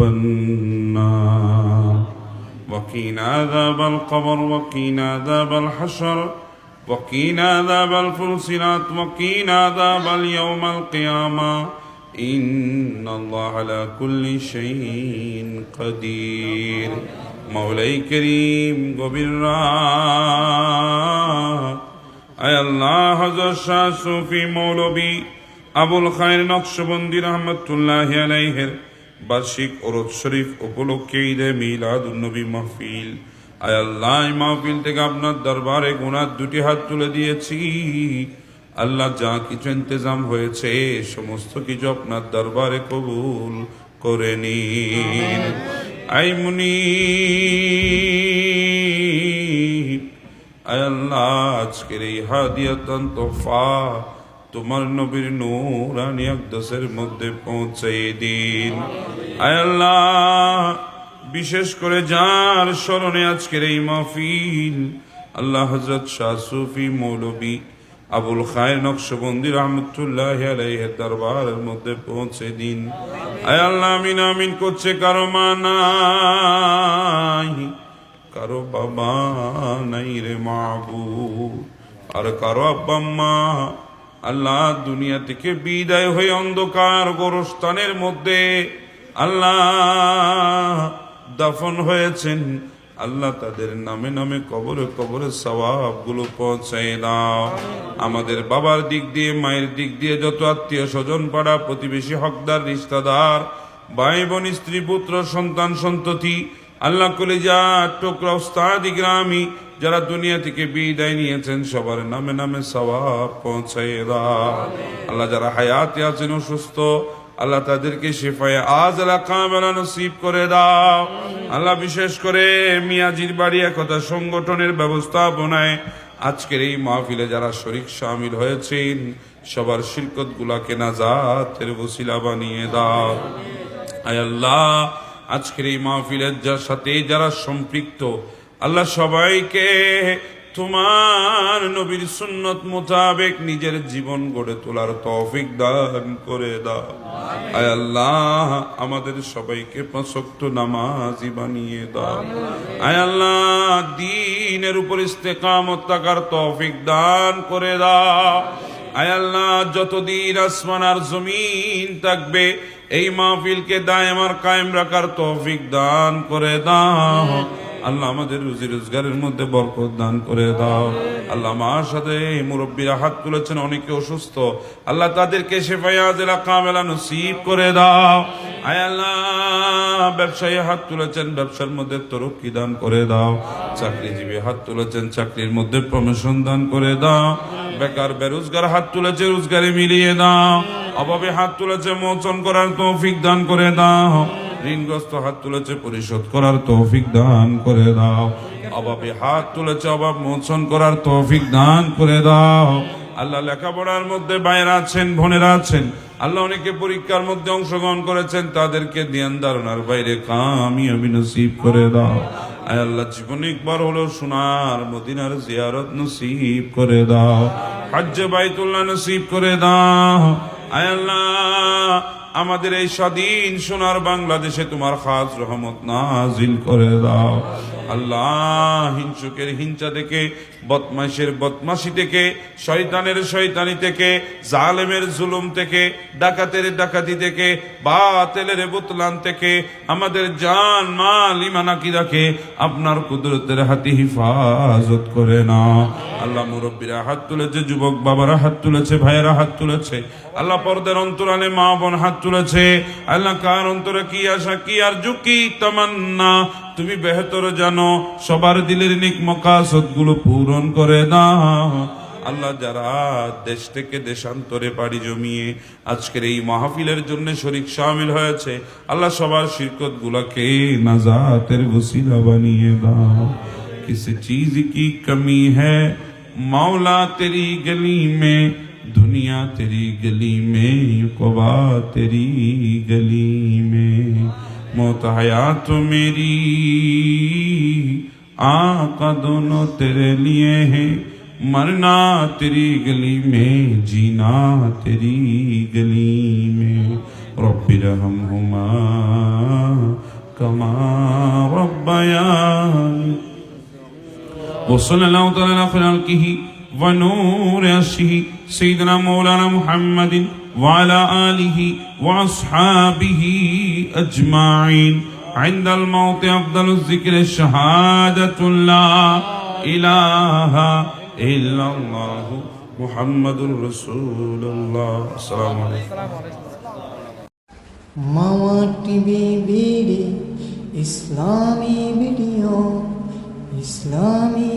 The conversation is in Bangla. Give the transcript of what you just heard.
النار وقنا عذاب القبر وقنا عذاب الحشر وقنا عذاب الفلسلات وقنا عذاب اليوم القيامة إن الله على كل شيء قدير مولاي كريم গভীর রাত আয় আল্লাহ হজর শাহ সুফি মৌলবী আবুল খায়ের নকশবন্দি রহমতুল্লাহ আলাইহের বার্ষিক ওরদ শরীফ উপলক্ষে ঈদে মিলাদুন্নবী মাহফিল। আয় আল্লাহ, এই মাহফিল থেকে আপনার দরবারে গুনার দুটি হাত তুলে দিয়েছি। আল্লাহ যা কিছু ইন্তজাম হয়েছে, সমস্ত কিছু আপনার দরবারে কবুল করে নিন। আই মুনি আয় আল্লাহ, আজকের এই হাদিয়াতন তোফা তোমার নবীর নূরানি আকদাসের মধ্যে পৌঁছে দিন। আল্লাহ, বিশেষ করে যার স্মরণে আজকের এই মাহফিল, আল্লাহ হজরত শাহ সুফি মৌলবী আবুল খায়ের নকশবন্দি রহমতুল্লাহ আলাইহের দরবারের মধ্যে পৌঁছে দিন। আয় আল্লাহ, আমিন আমিন করছে কারও মানাই কারও বাবা নাই রে মাবু আর কারও আব্বা মা আল্লাহ দুনিয়া থেকে বিদায় হয়ে অন্ধকার গোরস্থানের মধ্যে আল্লাহ দাফন হয়েছেন। আল্লাহ তাদের নামে নামে কবরে কবরে সবাবগুলো পৌঁছায় দাও। আমাদের বাবার দিক দিয়ে, মায়ের দিক দিয়ে যত আত্মীয় স্বজন পাড়া, প্রতিবেশী, হকদার রিস্তাদার ভাই বোন স্ত্রী, পুত্র, সন্তান, সন্ততি, আল্লাহ কলিজা, টোকরা উস্তাদি গ্রামী যারা দুনিয়া থেকে বিদায় নিয়েছেন, সবার নামে নামে সবাব পৌঁছায় দাও আল্লাহ যারা হায়াতে আছেন অসুস্থ আল্লাহ তাদেরকে শেফায় আজ আল্লাহ কামেলা নসিব করে দাও। আল্লাহ বিশেষ করে মিয়াজির বাড়ি একতা সংগঠনের ব্যবস্থাপনায় আজকের এই মাহফিলে যারা শরিক সামিল হয়েছেন, সবার শিল্পত গুলাকে নাজাতের বসিলা বানিয়ে দাও। আয় আল্লাহ, আজকের এই মাহফিলের যার সাথে যারা সম্পৃক্ত আল্লাহ সবাইকে তোমার নবীর সুন্নত মোতাবেক নিজের জীবন গড়ে তোলার তৌফিক দান করে দাও। আয় আল্লাহ, আমাদের সবাইকে পাঁচক্ত নামাজি বানিয়ে দাও। আয় আল্লাহ, দিনের উপর ইস্তেকামত থাকার তৌফিক দান করে দাও। আয় আল্লাহ, যতদিন আসমান আর জমিন থাকবে, এই মাহফিলকে দায় আমার কায়েম রাখার তৌফিক দান করে দাও। আল্লাহ আমাদের রুজি রোজগারের মধ্যে বরকত দান করে দাও। আল্লাহ আমার সাথে এই মুরব্বীরা হাত তুলেছেন, অনেকে অসুস্থ। আল্লাহ তাদেরকে শেফাইয়াজেলা কামেলা নসিব করে দাও। আয় আল্লাহ, ব্যবসায়ী হাত তুলেছেন, ব্যবসার মধ্যে তরক্কি দান করে দাও। চাকরিজীবী হাত তুলেছেন, চাকরির মধ্যে প্রমোশন দান করে দাও। বেকার বেরোজগার হাত তুলেছে, রোজগারে মিলিয়ে দাও। অভাবে হাত তুলেছে, মোচন করার তৌফিক দান করে দাও। ঋণগ্রস্ত হাত তুলেছে, পরিশোধ করার তৌফিক দান করে দাও। অভাবে হাত তুলেছে, অভাব মোচন করার তৌফিক দান করে দাও। আল্লাহ লেখাপড়ার মধ্যে বাইরে আছেন, বোনেরা আছেন। আল্লাহ অনেকে পরীক্ষার মধ্যে অংশগ্রহণ করেছেন, তাদেরকে ধ্যান ধারণার বাইরে কামি আমি নসিব করে দাও। আয় আল্লাহ, জীবনে একবার হলো সোনার মদিনার জিয়ারত নসিব করে দাও। হজ্জে বাইতুল্লাহ নসিব করে দাও। আয় আল্লাহ আমাদের এই স্বাধীন সোনার বাংলাদেশে তোমার খাস রহমত নাজিল করে দাও। আল্লাহ হিংসুকের হিংসা থেকে বদমাইশের বদমাসি থেকে শয়তানের শয়তানি থেকে জালেমের জুলুম থেকে ডাকাতের ডাকাতি থেকে বাতেলের বুতলান থেকে আমাদের জান, মাল ইমানাকি রাখে আপনার কুদরতের হাতে হিফাজত করে না আল্লাহ মুরব্বীরা হাত তুলেছে, যুবক বাবারা হাত তুলেছে, ভাইয়েরা হাত তুলেছে। আল্লাহ পর্দার অন্তরালে মা বোন হাত তুলেছে আল্লাহ কার অন্তরে কি আশা কি আর ঝুঁকি তামান্না তুমি বেহতর জানো সবার দিলের নিক মকাসদ গুলো পূরণ করে দাও আল্লাহ যারা দেশ থেকে দেশান্তরে পাড়ি জমিয়ে আজকের এই মাহফিলের জন্য শরিক সামিল হয়েছে আল্লাহ সবার শিরকত গুলাকে নাজাতের वसीला বানিয়ে দাও किसी चीज की कमी है मौला तेरी गली में दुनिया तेरी गली में कबा तेरी गली में। मौत तो मेरी, आका दोनों तेरे लिए हैं। मरना तेरी गली में, जीना तेरी गली में। रब्बी रहम हुमा कमा होता फ़िलहाल की ही ونور عرشه سيدنا مولانا محمد وعلى آله وأصحابه أجمعين عند الموت أفضل الذكر الشهادة لا إله إلا الله محمد رسول الله السلام عليكم মামা টিভি বিডি ইসলামী ভিডিও ইসলামী